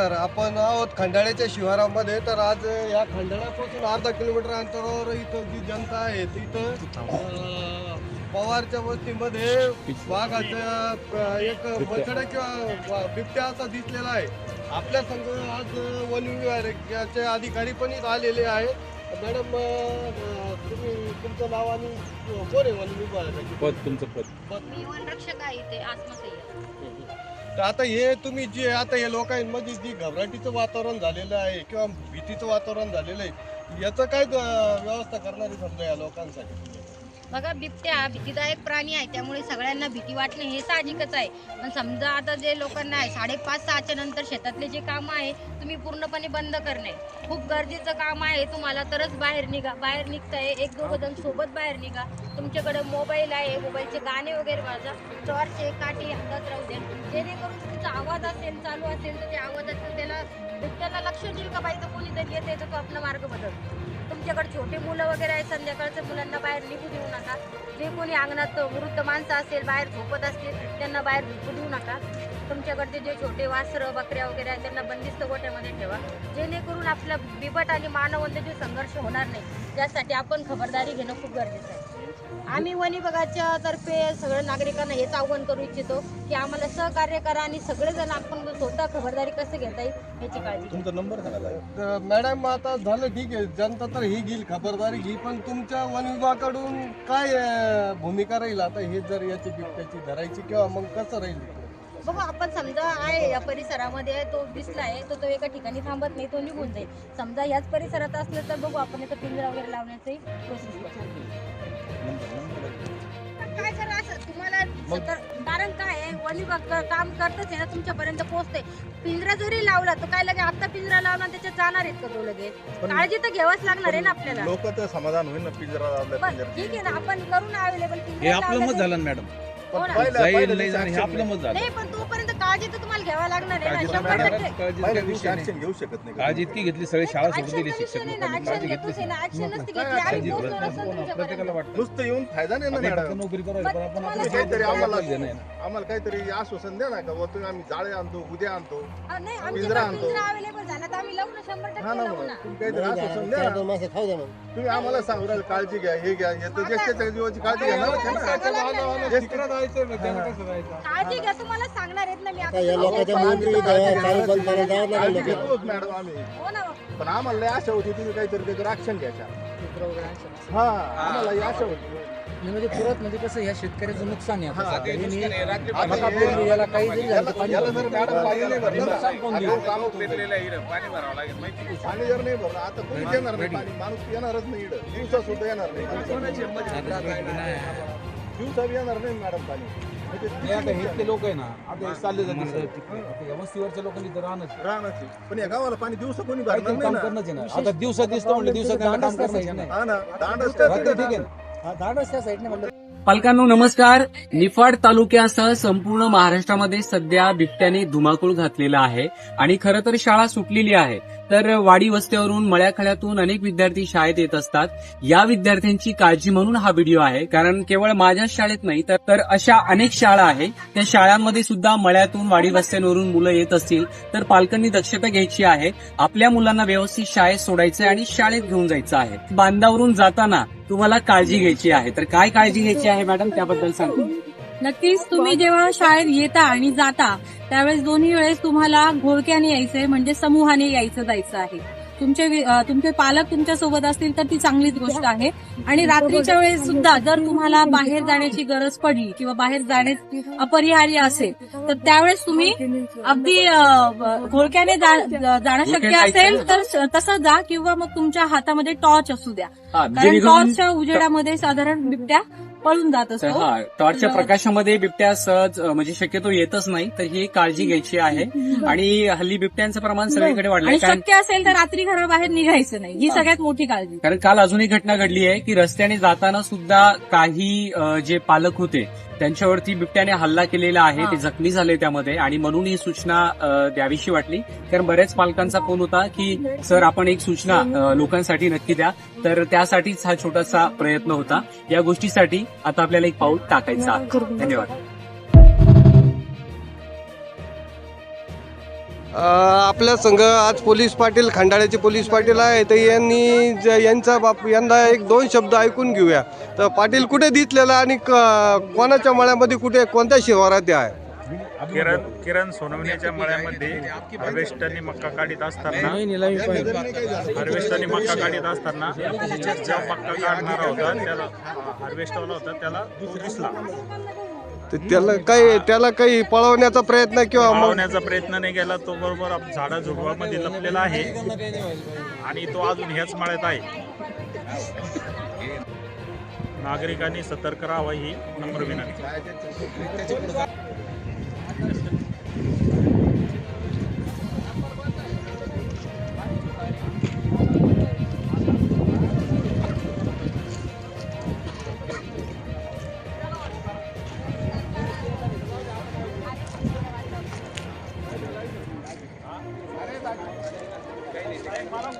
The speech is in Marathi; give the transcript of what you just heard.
नमस्कार. आपण आहोत खंडाळ्याच्या शिवारामध्ये. तर आज या खंडाळ्यापासून अर्धा किलोमीटर अंतरावर इथं जी जनता आहे तिथं पवारच्या वस्तीमध्ये वाघाचा एक बछडा किंवा बिबट्या असा दिसलेला आहे. आपल्या संघ आज वन विभागाचे अधिकारी पण इथं आलेले आहेत. मॅडम तुम्ही तुमचं नाव आणि कोण आहे वन विभागाचे पद तुमचं पद. मी वनरक्षक आहे इथे तर आता हे तुम्ही जे आता या लोकांमध्ये जी घबराटीचं वातावरण झालेलं आहे किंवा भीतीचं वातावरण झालेलं आहे याचं काय अं, व्यवस्था करणारी समजा या लोकांसाठी? बघा बिबट्या भीतीदायक प्राणी आहे. त्यामुळे सगळ्यांना भीती वाटणे हे साहजिकच आहे. पण समजा आता जे लोकांना आहे साडेपाच सहाच्या नंतर शेतातले जे काम आहे तुम्ही पूर्णपणे बंद करणे. खूप गरजेचं काम आहे तुम्हाला तरच बाहेर निघा. बाहेर निघताय एक दोघं जण सोबत बाहेर निघा. तुमच्याकडे मोबाईल आहे मोबाईलचे गाणे वगैरे वाजा. टॉर्चे काठी हातात राहू द्या. जेणेकरून तुमचा आवाज असेल चालू असेल तर ते आवाज असेल त्याला त्याला लक्ष देईल का पाहिजे कोणीतरी येते तर तो आपला मार्ग बदलतो. तुमच्याकडे छोटे मुलं वगैरे आहेत संध्याकाळच्या मुलांना बाहेर निघू देऊ नका. जे कोणी अंगणात वृद्ध माणसं असेल बाहेर झोपत असतील त्यांना बाहेर झोपू देऊ नका. तुमच्याकडचे जे छोटे वासरं बकऱ्या वगैरे आहेत त्यांना बंदिस्त गोठ्यामध्ये ठेवा. जेणेकरून आपला बिबट आणि मानवांचे संघर्ष होणार नाही. त्यासाठी आपण खबरदारी घेणं खूप गरजेचं आहे. आम्ही वन विभागाच्या तर्फे सगळ्या नागरिकांना हेच आव्हान करू इच्छितो की आम्हाला सहकार्य करा आणि सगळेजण आपण स्वतः खबरदारी कसं घेता येईल याची काळजी. तुमचा नंबर सांगा ताई. तर मॅडम आता झालं ठीक आहे. जनता तर ही घेईल खबरदारी घी पण तुमच्या वन विभागाकडून काय भूमिका राहील? आता हे जर याची बिबट्याची धरायची किंवा मग कसं राहील? बघू आपण समजा आहे या परिसरामध्ये तो दिसला आहे तो तो एका ठिकाणी थांबत नाही तो निघून जाईल. समजा याच परिसरात असलं तर बघू आपण इथं पिंजरा वगैरे लावण्याची प्रोसेस काय करा असं? तुम्हाला सतर- कारण काय आहे? क- काम करतच आहे ना तुमच्यापर्यंत पोहोचते पिंजरा जरी लावला तर काय लगे आता पिंजरा लावला आणि त्याच्यात जाणार आहेत का तो लगेच काळजी तर घ्यावाच लागणार आहे ना आपल्याला. लोकांचं समाधान होईल ना पिंजरा लावल्या पिंजरा ठीक आहे ना आपण करून अवेलेबल हे आपलं मत झालं ना मॅडम. हो ना. पहिलं- जाईल पहिलं नाही जाईल हे आपलं मत झालं. नाही पण तोपर्यंत काळजी तर तुम्हाला घ्यावा लागणार आहे काळजी ना शंभर मॅडम, टक्के. काळजीचा पहिल्या काही दिवशी विषय नाही. action घेऊ शकत नाही. काळजी इतकी घेतली सगळी शाळा सोडून दिली शिक्षक लोकांनी काळजी घेतलीच नाही. प्रत्येकाला वाटतं. नुसतं येऊन फायदा नाही ना मॅडम. नोकरी करायची पण आपण आपलं काहीतरी आम्हाला- ना. आम्हाला काहीतरी आश्वासन द्या ना का? बुवा तुम्ही आम्ही जाळे आणतो उद्या आणतो हा, नाही, पिंजरा आणतो. पिंजरा available झाला. तर आम्ही लावू ना, शंभर हा टक्के ना लावू मग. ना. तुम्ही काहीतरी आश्वासन द्या ना. तुम्ही आम्हाला सांगू राहिले काळजी घ्या हे घ्या हे तर ज्याच्या जीवाची काळजी घ्या ना. काळजी घ्या तुम्हाला सांगणार आहेत ना मी. आता या लोकांच्या नोंदी चालू बंद करायला जावं लागेल. काळजी लोकांना. घेतोच मॅडम आम्ही. हो ना पण आम्हाला लय आशा होती तुम्ही काहीतरी त्याच्यावर ऍक्शन घ्यायच्या हा आम्हाला ही आशा होती. म्हणजे पुरत म्हणजे कसं ह्या शेतकऱ्याचं नुकसान आहे. हा, आता. ते यांनी नुकसान आहे. रात्री मका पाणी- पेरली, याला काही जरी झालं तर पाणी याला जर मॅडम पाणी नाही भरलं ना, नुकसान कोण देईल? आपलं काम होतं. पाणी जर नाही भरलं आता येणार नाही पाणी? माणूस येणारच नाही इकडं. दिवसा सुद्धा येणार नाही. दिवसा बी येणार नाही मॅडम पाणी. म्हणजे हे आता हे इतके लोक आहे ना आता हे चालले जातील आता या वस्तीवरच्या लोकांनी तर राहणंच राहणार पण या गावाला पाणी दिवसा कोणी काहीतरी नाही काम ना? करणंच आहे ना. आता दिवसात दिसतं म्हणलं दिवसात त्यांना काम करणंच आहे ना. हा ना दांड रात्री ठीक आहे ना. हा, धाडस त्या साईडने म्हणलं पालकांनो नमस्कार. निफाड तालुक्यासह संपूर्ण महाराष्ट्रामध्ये सध्या बिबट्याने धुमाकूळ घातलेला आहे आणि खरं तर शाळा सुटलेली आहे. तर वाडी वस्त्यावरून मळ्याखळ्यातून अनेक विद्यार्थी शाळेत येत असतात. या विद्यार्थ्यांची काळजी म्हणून हा व्हिडिओ आहे. कारण केवळ माझ्याच शाळेत नाही तर तर अशा अनेक शाळा आहेत. त्या शाळांमध्ये सुद्धा मळ्यातून वाडी वस्त्यांवरून मुलं येत असतील. तर पालकांनी दक्षता घ्यायची आहे. आपल्या मुलांना व्यवस्थित शाळेत सोडायचं आणि शाळेत घेऊन जायचं आहे. बांधावरून जाताना तुम्हाला काळजी घ्यायची आहे. तर काय काळजी घ्यायची आहे मॅडम? त्याबद्दल सांगू. नक्कीच तुम्ही जेव्हा शाळेत येता आणि जाता त्यावेळेस दोन्ही वेळेस तुम्हाला घोळक्याने यायचंय म्हणजे समूहाने यायचं जायचं आहे. तुमचे तुमचे पालक तुमच्यासोबत असतील तर ती चांगलीच गोष्ट आहे. आणि रात्रीच्या वेळेस सुद्धा जर तुम्हाला बाहेर जाण्याची गरज पडली किंवा बाहेर जाणे अपरिहार्य असेल तर त्यावेळेस तुम्ही अगदी घोळक्याने जाणं शक्य असेल तर तसं जा किंवा मग तुमच्या हातामध्ये टॉर्च असू द्या. कारण टॉर्चच्या उजेडामध्ये साधारण बिबट्या पळून जात तर असतो हा टॉर्चच्या प्रकाशामध्ये बिबट्या सहज अ, म्हणजे शक्यतो येतच नाही तर ही काळजी घ्यायची आहे. आणि हल्ली बिबट्यांचं प्रमाण सगळीकडे वाढलंय. आणि कारण शक्य असेल तर रात्री घराबाहेर निघायचं नाही. ही. सगळ्यात मोठी काळजी. कारण काल अजून एक घटना घडली आहे की रस्त्याने जाताना सुद्धा काही अ, जे पालक होते त्यांच्यावरती बिबट्याने हल्ला केलेला आहे ते जखमी झाले त्यामध्ये. आणि म्हणून ही सूचना द्यावीशी वाटली. कारण बऱ्याच पालकांचा फोन होता की सर आपण एक सूचना लोकांसाठी नक्की द्या. तर त्यासाठीच हा छोटासा प्रयत्न होता. या गोष्टीसाठी आता आपल्याला एक पाऊल टाकायचं आहे. धन्यवाद. आपल्या संघ आज पोलीस पाटील खंडाळ्याचे पोलीस पाटील आहे तर यांनी ज- यांचा बाप यंदा एक दोन शब्द ऐकून घेऊया. तर पाटील कुठे दिसलेला आणि क- कोणाच्या मळ्यामध्ये कुठे कोणत्या शिवारात ते आहे? किरण किरण सोनवण्याच्या मळ्यामध्ये हार्वेस्टरनी मक्का काढीत असताना हार्वेस्टरनी मक्का काढीत असताना जो मक्का काढणारा होता त्याला हार्वेस्टरला होता त्याला तो दिसला तर त्याला काही त्याला काही पळवण्याचा प्रयत्न किंवा मग पळवण्याचा प्रयत्न नाही केला तो बरोबर आप- झाडा झुडवामध्ये लपलेला आहे. आणि तो अजून ह्याच मळ्यात आहे. नागरिकांनी सतर्क राहावं ही नम्र विनंती. మనం